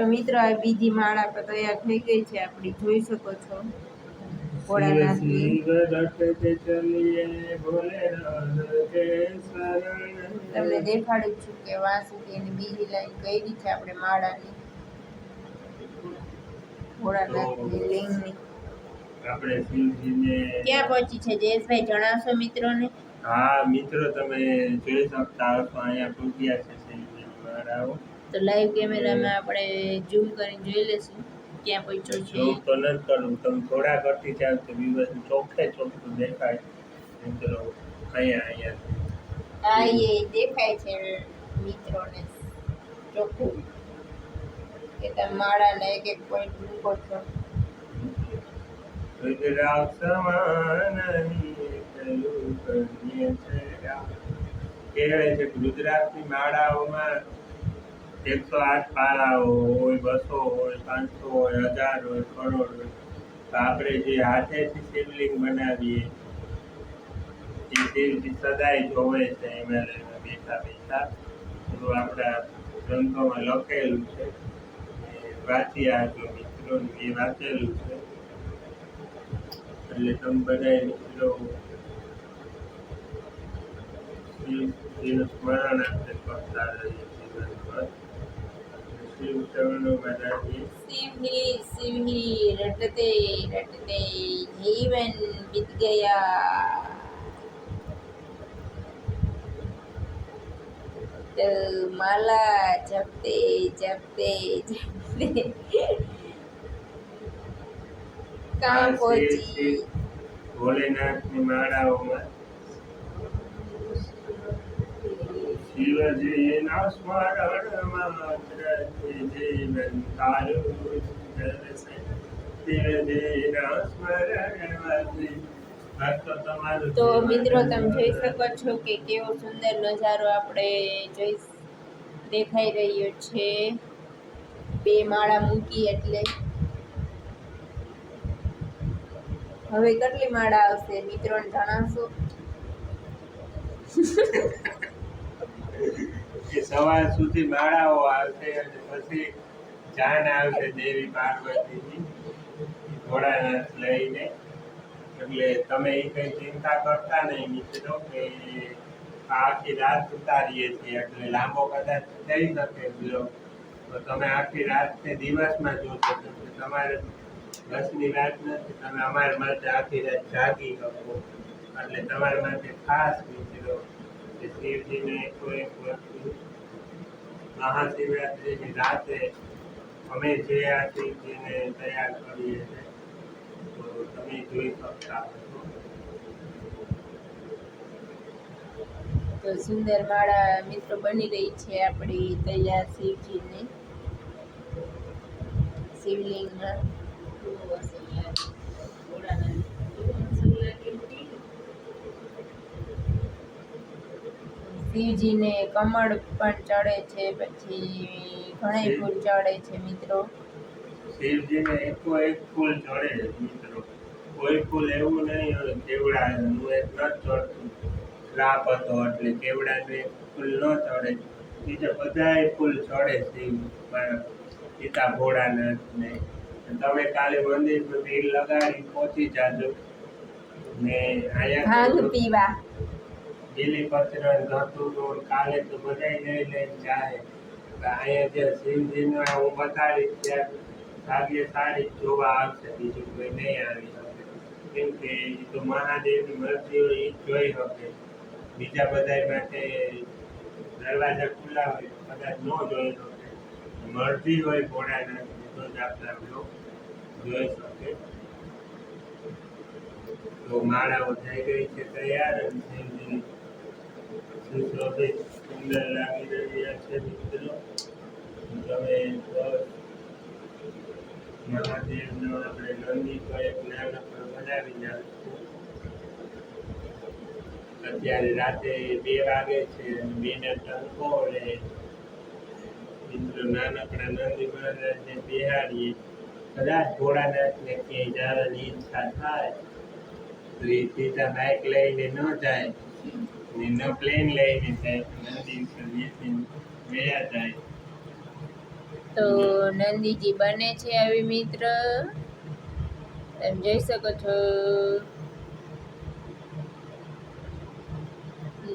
તો મિત્રો આ બીજી માળા તો તૈયાર થઈ ગઈ છે આપણી જોઈ શકો છો. તમને દેખાડું છું કે વાં એની બીજી લાઈન કઈ છે આપણે માળાની. ભોળાનાથની લિંગની આપણે ક્યાં પહોંચી છે જયેશભાઈ જણાવશો મિત્રોને? હા મિત્રો તમે જોઈ શકતા હશો અહીંયા પહોંચ્યા છે મહારાવ તો લાઈવ કેમેરામાં આપણે ઝૂમ કરીને જોઈ લેશું ક્યાં પહોંચ્યો છે. હું તો નથી કરું તમે થોડા કરતી ત્યાં તો વ્યૂઅર્સ ચોખ્ખે ચોખ્ખું દેખાય. મિત્રો અહીંયા અહીંયા. હા એ દેખાય છે મિત્રોને. ચોખ્ખું. કે તમે માળાને એક એક પોઈન્ટ મૂકો છો ગુજરાત સમાન કેળે છે ગુજરાતની માળાઓમાં એકસો આઠ પારાઓ હોય, બસો હોય, પાંચસો હોય, હજાર હોય, કરોડ હોય. તો આપણે જે હાથેથી શિવલિંગ બનાવીએ, એ શિવજી સદાય જોવે છે, હિમાલયમાં બેઠા બેઠા. તો આપણા ગ્રંથોમાં લખેલું છે. વાંચી આવજો મિત્રો, એ વાંચેલું છે. એટલે તમે બધા મિત્રો શિવજીનું સ્મરણ આપણે કરતા રહીએ. શિવ ચરણોમાં રાખીએ શિવહી શિવહી રટતે રટતે જીવન બીત ગયા તો માલા જપતે જપતે જપતે કાં પહોંચી ભોલેનાથની માળાઓમાં તો મિત્રો, તમે જોઈ શકો છો કે કેવો સુંદર નજારો આપણે જોઈ દેખાઈ રહ્યો છે. બે માળા મૂકી એટલે. હવે કેટલી માળા આવશે? મિત્રોને જણાવશો? એ સવાર સુધી માળાઓ આવશે અને પછી જાન આવશે દેવી પાર્વતીની ઘોડાનાથ લઈને. એટલે તમે એ કઈ ચિંતા કરતા નહીં મિત્રો કે આખી રાત ઉતારીએ છીએ. એટલે લાંબો કદાચ થઈ શકે બ્લોગ. તો તમે આખી રાત ને દિવસમાં જોશો કે તમારે બસની વાત નથી. તમે અમારા માટે આખી રાત જાગી શકો. એટલે તમારા માટે ખાસ મિત્રો કે શિવજીને કોઈ વસ્તુ મહાશિવરાત્રિની રાતે અમે જે આ શિવજીને તૈયાર કરીએ છીએ, તો તમે જોઈ શકતા તો સુંદર માળા મિત્રો બની રહી છે આપણી તૈયાર શિવજીની. શિવલિંગમાં. શિવજીને કમળ પણ ચડે છે પછી ઘણા ફૂલ ચડે છે મિત્રો. શિવજીને એકો એક ફૂલ ચડે છે મિત્રો. કોઈ ફૂલ એવું નહીં કેવડાનું એક ન ચડતું. શ્રાપ હતો એટલે કેવડાનું એક ફૂલ ન ચડે. બીજા બધાય ફૂલ ચડે શિવ મારા પિતા ભોળાનાથને તમે કાલે મંદિરમાં ભીડ લગાડી પહોંચી જાજો. ને અહીંયા ભાંગ તો પીવા બીલીપત્ર ધતુરો કાલે તો બધાય લઈ લઈને જાય. અહીંયા જે શિવજીનું હું બતાડીશ ત્યાં સાગે જ જોવા આવશે બીજું કોઈ નહીં આવી શકે. કેમ કે એ તો મહાદેવની હોય એ જોઈ શકે. બીજા બધા માટે દરવાજા ખુલ્લા હોય, કદાચ ન જોઈ શકે. મરજી હોય ભોળાનાથની તો જ આપણા લોકો જોઈ શકે. તો માળાઓ થઈ ગઈ છે તૈયાર અને શિવજી સુશોભિત સુંદર લાગી રહ્યા છે મિત્રો તમે મહાદેવનો આપણે નંદી તો એક નાનકડો બનાવી નાખશું અત્યારે રાતે બે વાગે છે અને બેને ટંકો એટલે મિત્રો નાનકડા નંદી મહારાજને બિહારીએ કદાચ ભોળાનાથને ક્યાંય જવાની ઈચ્છા થાય તો એ સીધા બાઇક લઈને ન જાય. ને ન પ્લેન લઈને તો નંદીજી બને છે આવી મિત્ર. તમે જોઈ શકો છો.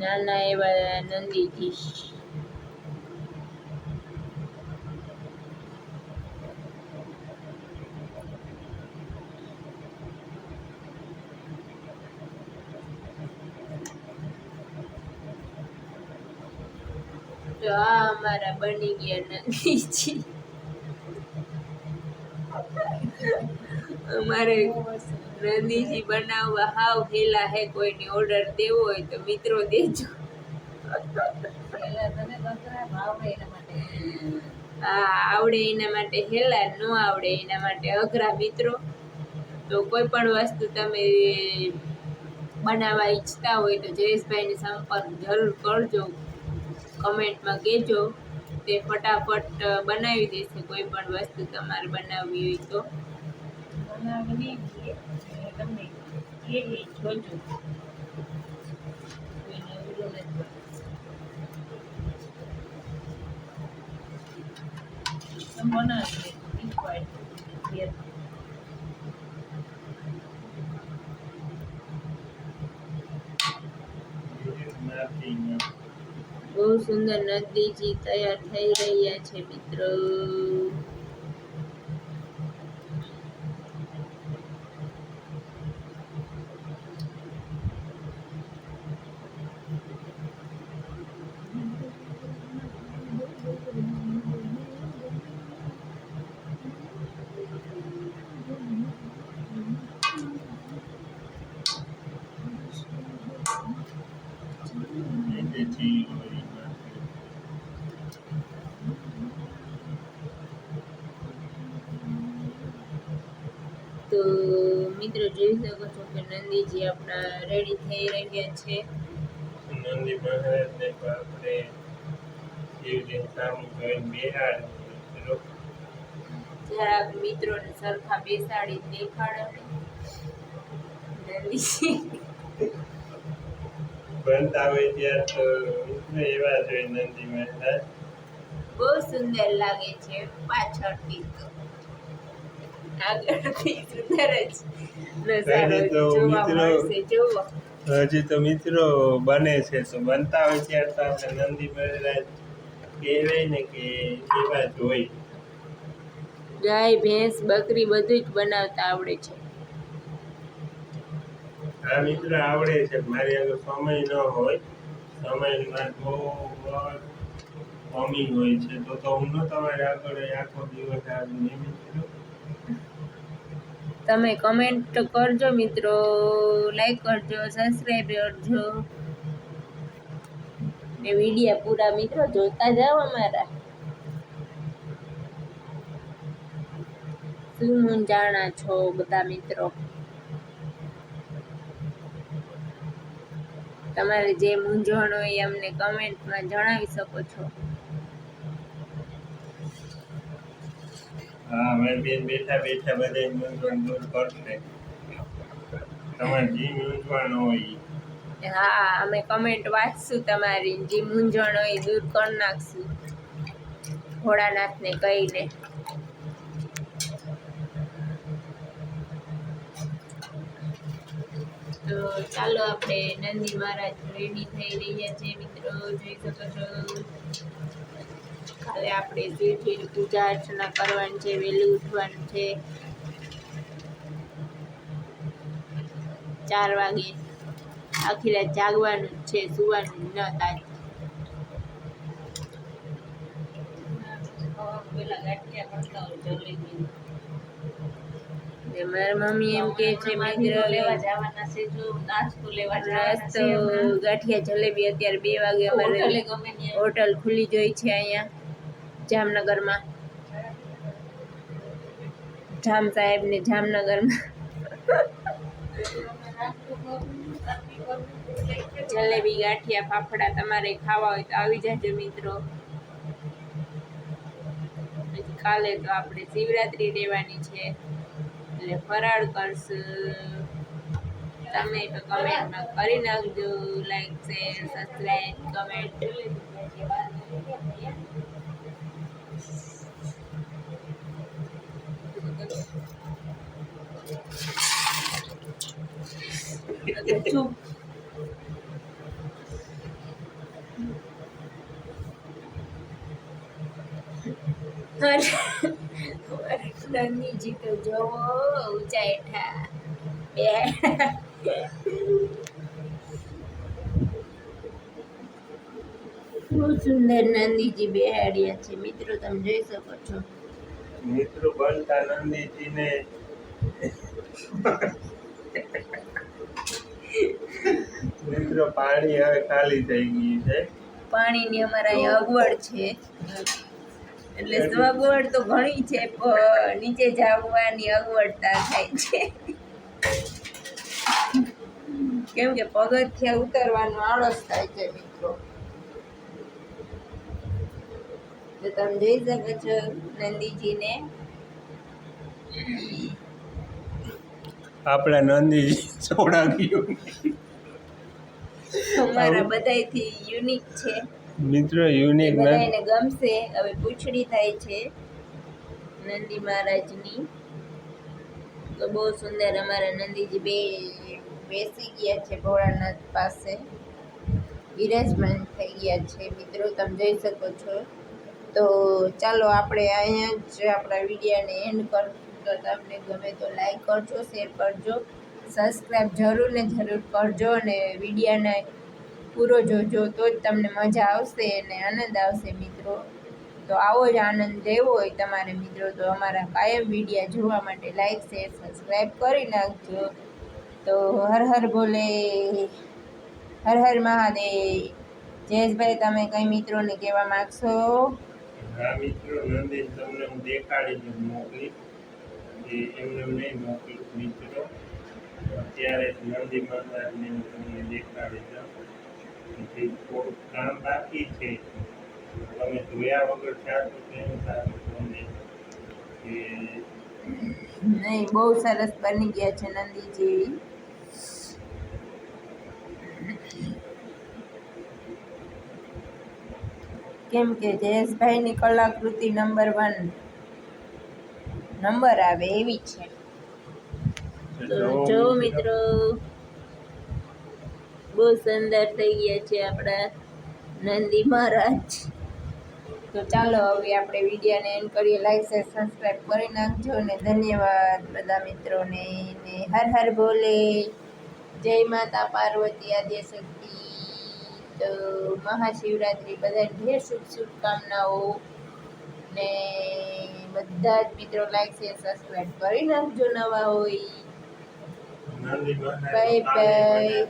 નાના એવા નંદીજી. તો આ અમારા બની ગયા નથી અમારે નંદીજી બનાવવા હાવ હેલા હે કોઈને ઓર્ડર દેવો હોય તો મિત્રો દેજો. હા આવડે એના માટે હેલા ન આવડે એના માટે. અઘરા મિત્રો. તો કોઈ પણ વસ્તુ તમે બનાવવા ઈચ્છતા હોય તો જયેશભાઈને સંપર્ક જરૂર કરજો. કમેન્ટમાં કહેજો તે ફટાફટ બનાવી દેશે કોઈ પણ વસ્તુ તમારે બનાવવી હોય તો. જોજો બહુ સુંદર નદીજી તૈયાર થઈ રહ્યા છે મિત્રો. તો મિત્રો જોઈ શકો છો કે નંદીજી આપણા રેડી થઈ રહ્યા છે. નંદી મહારાજને પણ આપણે શિવજી સામે જોઈને બેહાડીએ જરાક મિત્રોને સરખા બેસાડી દેખાડો નંદીજી. બનતા હોય ત્યાર તો મિત્રો એવા જ નંદી મહારાજ. બહુ સુંદર લાગે છે પાછળથી તો આગળથી સુંદર જ નજારો પહેલે તો જોવા મિત્રો- મળશે જોવો હજી તો મિત્રો બને છે તો બનતા હોય ત્યાર તો આપણે નંદી મહારાજ કહેવાય ને કે એવા જ હોય. ગાય ભેંસ બકરી બધું જ બનાવતા આવડે છે. આ મિત્ર આવડે છે મારી આગળ સમય ન હોય. સમયમાં બહુ કમી હોય છે. તો તો હું તમારી આગળ આખો દિવસ નહીં મિત્રો તમે કમેન્ટ કરજો મિત્રો. લાઈક કરજો સબસ્ક્રાઈબ કરજો. ને વિડીયા પૂરા મિત્રો જોતા જાઓ અમારા. શું મૂંઝાણા છો બધા મિત્રો? તમારે જે મૂંઝવણ હોય અમને કમેન્ટમાં જણાવી શકો છો. હા બેન બેઠા બેઠા બધા મૂંઝવણ દૂર કરશે. તમારે જે મૂંઝવણ હોય હા, અમે કમેન્ટ વાંચશું તમારી. જે મૂંઝવણ હોય દૂર કરી નાખશું. ભોળાનાથને કહીને. તો ચાલો આપણે નંદી મહારાજ રેડી થઈ રહ્યા છે મિત્રો. જોઈ શકો છો. કાલે આપણે શિવજીની પૂજા અર્ચના કરવાની છે વહેલું ઉઠવાનું છે. ચાર વાગે આખી રાત જાગવાનું છે સુવાનું ન થાય. મારી મમ્મી એમ કે છે ગાંઠિયા જલેબી અત્યારે બે વાગે અમારે હોટલ ખુલ્લી જોઈ છે અહીંયા. જામનગરમાં. જામ સાહેબ ને જામનગરમાં. જલેબી, ગાંઠિયા, ફાફડા તમારે ખાવા હોય તો આવી જાજો મિત્રો. કાલે તો આપણે શિવરાત્રી રહેવાની છે. એટલે ફરાળ કરશું. તમે તો કમેન્ટમાં કરી નાખજો like share subscribe comment Ranjit જોવો ઉચાઈઠા બે બહુ સુંદર નંદીજી બેહાડ્યા છે. મિત્રો તમે જોઈ શકો છો. મિત્રો બનતા નંદીજીને મિત્રો પાણી હવે ખાલી થઈ ગયું છે. પાણીની અમારા અહીંયા અગવડ છે. એટલે સગવડ તો ઘણી છે પણ નીચે જવાની અગવડતા થાય છે. કેમ કે પગથિયા ઉતરવાનો આળસ થાય છે મિત્રો. તો તમે જોઈ શકો છો નંદીજીને. આપણા નંદીજી છોડાવ્યું અમારા બધાયથી યુનિક છે. મિત્રો યુનિક બધાને ગમશે. હવે પૂંછડી થાય છે નંદી મહારાજની. તો બહુ સુંદર અમારા નંદીજી બે બેસી ગયા છે ભોળાનાથ પાસે. વિરાજમાન થઈ ગયા છે. મિત્રો તમે જોઈ શકો છો. તો ચાલો આપણે અહીંયા જ આપણા વિડીયાને એન્ડ કરશું. તો તમને ગમે તો લાઈક કરજો શેર કરજો સબસ્ક્રાઈબ જરૂર ને જરૂર કરજો અને વિડીયાને પૂરો જોજો. તો જ તમને મજા આવશે અને આનંદ આવશે મિત્રો. તો આવો જ આનંદ લેવો હોય તમારે મિત્રો. તો અમારા કાયમ વિડીયા જોવા માટે લાઈક શેર સબસ્ક્રાઈબ કરી નાખજો. તો હર હર ભોલે હર હર મહાદેવ. જયેશભાઈ, તમે કઈ મિત્રોને કહેવા માગશો? હા મિત્રો નંદી તમને હું દેખાડી દઉં મોકલી એમને નહીં મોકલું, મિત્રો. અત્યારે નંદી મહારાજને હું તમને દેખાડી દઉં. થોડુંક કામ બાકી છે. તમે જોયા વગર ચાર તો કેમ સારું તમને નહીં, બહુ સરસ બની ગયા છે નંદીજી. કેમ કે જયેશભાઈની કલાકૃતિ નંબર વન નંબર આવે એવી છે. જો મિત્રો. બહુ સુંદર થઈ ગયા છે આપણા નંદી મહારાજ. તો ચાલો હવે આપણે વિડીયોને એન્ડ કરીએ. લાઈક શેર સબસ્ક્રાઈબ કરી નાખજો ને ધન્યવાદ બધા મિત્રોને. ને હર હર બોલે. જય માતા પાર્વતી આદ્ય શક્તિ. મહાશિવરાત્રિ બધાને ઢેર શુભ શુભકામનાઓ ને બધા જ મિત્રો લાઈક શેર સબસ્ક્રાઈબ કરી નાખજો નવા હોય. Bye bye